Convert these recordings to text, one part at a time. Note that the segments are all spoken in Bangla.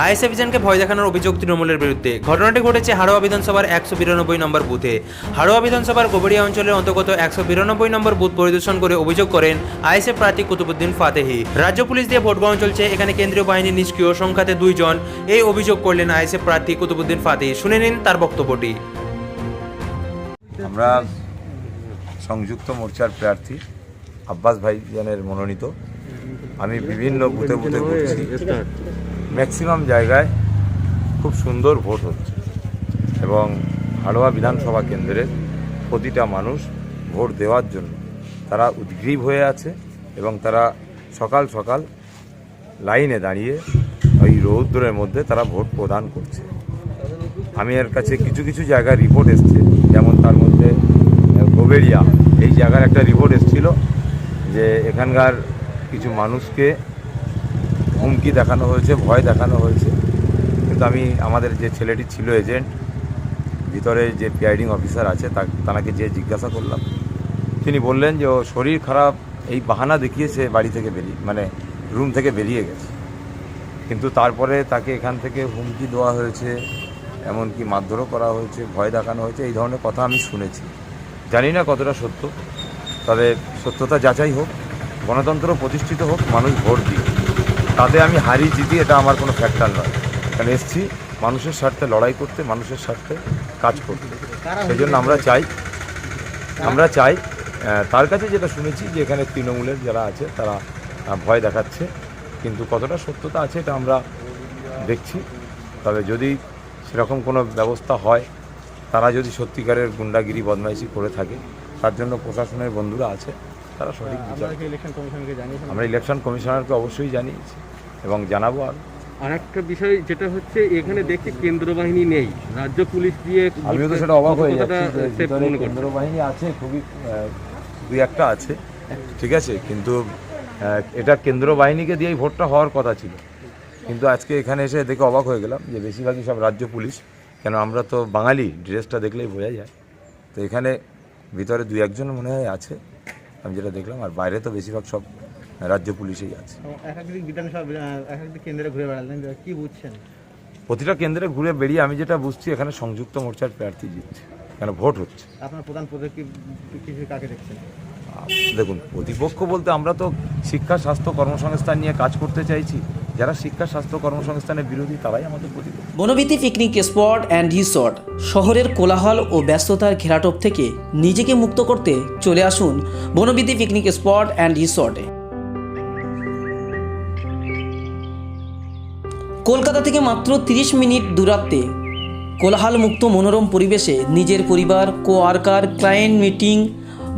আইএসএফ বিজনকে ভয় দেখানোর অভিযোগ তৃণমূলের বিরুদ্ধে। ঘটনাটি ঘটেছে হাড়োয়া বিধানসভার একশো বিরানব্বই নম্বর বুথে। হাড়োয়া বিধানসভার গোবরিয়া অঞ্চলের অন্তর্গত একশো বিরানব্বই নম্বর বুথ পরিদর্শন করে অভিযোগ করেন আইএসএফ প্রার্থী কুতুবুদ্দিন ফাতেহি। রাজ্য পুলিশ দিয়ে ভোট গ্রহণ চলছে, এখানে কেন্দ্রীয় বাহিনী নিষ্ক্রিয় সংখ্যাতে দুইজন। এই অভিযোগ করলেন আইএসএফ প্রার্থী কুতুবুদ্দিন ফাতেহি। শুনে নিন তার বক্তব্যটি। আমরা সংযুক্ত মোর্চার প্রার্থী আব্বাস ভাইজানের মনোনীত। আমি বিভিন্ন বুথে বুথে ঘুরছি। ম্যাক্সিমাম জায়গায় খুব সুন্দর ভোট হচ্ছে। এবং হাড়োয়া বিধানসভা কেন্দ্রের প্রতিটা মানুষ ভোট দেওয়ার জন্য তারা উদ্গ্রীব হয়ে আছে এবং তারা সকাল সকাল লাইনে দাঁড়িয়ে ওই রৌদ্রের মধ্যে তারা ভোট প্রদান করছে। আমি এর কাছে কিছু কিছু জায়গায় রিপোর্ট এসছে, যেমন তার মধ্যে গোবেরিয়া। এই জায়গার একটা রিপোর্ট এসেছিল যে এখানকার কিছু মানুষকে হুমকি দেখানো হয়েছে, ভয় দেখানো হয়েছে। কিন্তু আমি, আমাদের যে ছেলেটি ছিল এজেন্ট ভিতরে যে পিআইডিং অফিসার আছে, তা, তাকে যে জিজ্ঞাসা করলাম, তিনি বললেন যে, ও শরীর খারাপ, এই বাহানা দেখিয়েছে বাড়ি থেকে বেরিয়ে মানে রুম থেকে বেরিয়ে গেছে। কিন্তু তারপরে তাকে এখান থেকে হুমকি দেওয়া হয়েছে, এমনকি মারধরও করা হয়েছে, ভয় দেখানো হয়েছে, এই ধরনের কথা আমি শুনেছি। জানি না কতটা সত্য, তবে সত্যতা যাচাই হোক, গণতন্ত্র প্রতিষ্ঠিত হোক, মানুষ ভোট দিক। তাতে আমি হারি জিতি, এটা আমার কোনো ফ্যাক্টর নয়। কারণ এসছি মানুষের স্বার্থে, লড়াই করতে, মানুষের স্বার্থে কাজ করতে। সেই জন্য আমরা চাই আমরা চাই তার কাছে যেটা শুনেছি যে এখানে তৃণমূলের যারা আছে, তারা ভয় দেখাচ্ছে। কিন্তু কতটা সত্যতা আছে এটা আমরা দেখছি। তবে যদি সেরকম কোনো ব্যবস্থা হয়, তারা যদি সত্যিকারের গুন্ডাগিরি, বদমাইশি করে থাকে, তার জন্য প্রশাসনের বন্ধুরা আছে। তারা সঠিক বিচার আমরা ইলেকশন কমিশনারকে অবশ্যই জানিয়েছি এবং জানাব আর। আর একটা বিষয় যেটা হচ্ছে এখানে দেখছি কেন্দ্র বাহিনী নেই। রাজ্য পুলিশ দিয়ে আমিও তো সেটা অবাক হয়ে যাচ্ছি। কেন্দ্র বাহিনী আছে খুবই দুই একটা আছে ঠিক আছে কিন্তু এটা কেন্দ্র বাহিনীকে দিয়েই ভোটটা হওয়ার কথা ছিল। কিন্তু আজকে এখানে এসে দেখে অবাক হয়ে গেলাম যে বেশিরভাগই সব রাজ্য পুলিশ কেন আমরা তো বাঙালি ড্রেসটা দেখলেই বোঝা যায়। তো এখানে ভিতরে দুই একজন মনে হয় আছে আমি যেটা দেখলাম আর বাইরে তো বেশিরভাগ সব রাজ্য পুলিশেই আছে। কেন্দ্রে ঘুরে বেড়ালেন কি বুঝছেন? প্রতিটা কেন্দ্রে ঘুরে বেরিয়ে আমি যেটা বুঝছি এখানে সংযুক্ত মোর্চার প্রার্থী জিতছে কেন ভোট হচ্ছে। আপনার প্রধান কাকে দেখছেন? দেখুন প্রতিপক্ষ বলতে আমরা তো শিক্ষা স্বাস্থ্য কর্মসংস্থান নিয়ে কাজ করতে চাইছি। যারা শিক্ষা, স্বাস্থ্য, কর্মসংস্থানের বিরোধী, তারাই আমাদের প্রতিপক্ষ। Bonobithi picnic spot and resort শহরের কোলাহল ও ব্যস্ততার ঘেরাটোপ থেকে নিজেকে মুক্ত করতে চলে আসুন বনবিতি পিকনিক স্পট অ্যান্ড রিসর্টে কলকাতা থেকে মাত্র 30 মিনিট দূরত্বে কোলাহলমুক্ত মনোরম পরিবেশে নিজের পরিবার কো ওয়ার্কার ক্লায়েন্ট মিটিং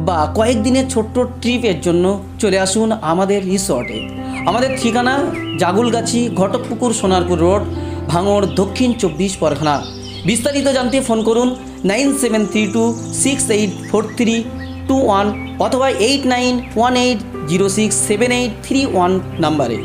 বা কয়েকদিনের ছোট্ট ট্রিপের জন্য চলে আসুন আমাদের রিসর্টে আমাদের ঠিকানা জাগুলগাছি ঘটকপুকুর সোনারপুর রোড, ভাঙড়, দক্ষিণ চব্বিশ পরগনা। বিস্তারিত জানতে ফোন করুন nine seven three two six eight four three two one অথবা eight nine one eight zero six seven eight three one নাম্বারে।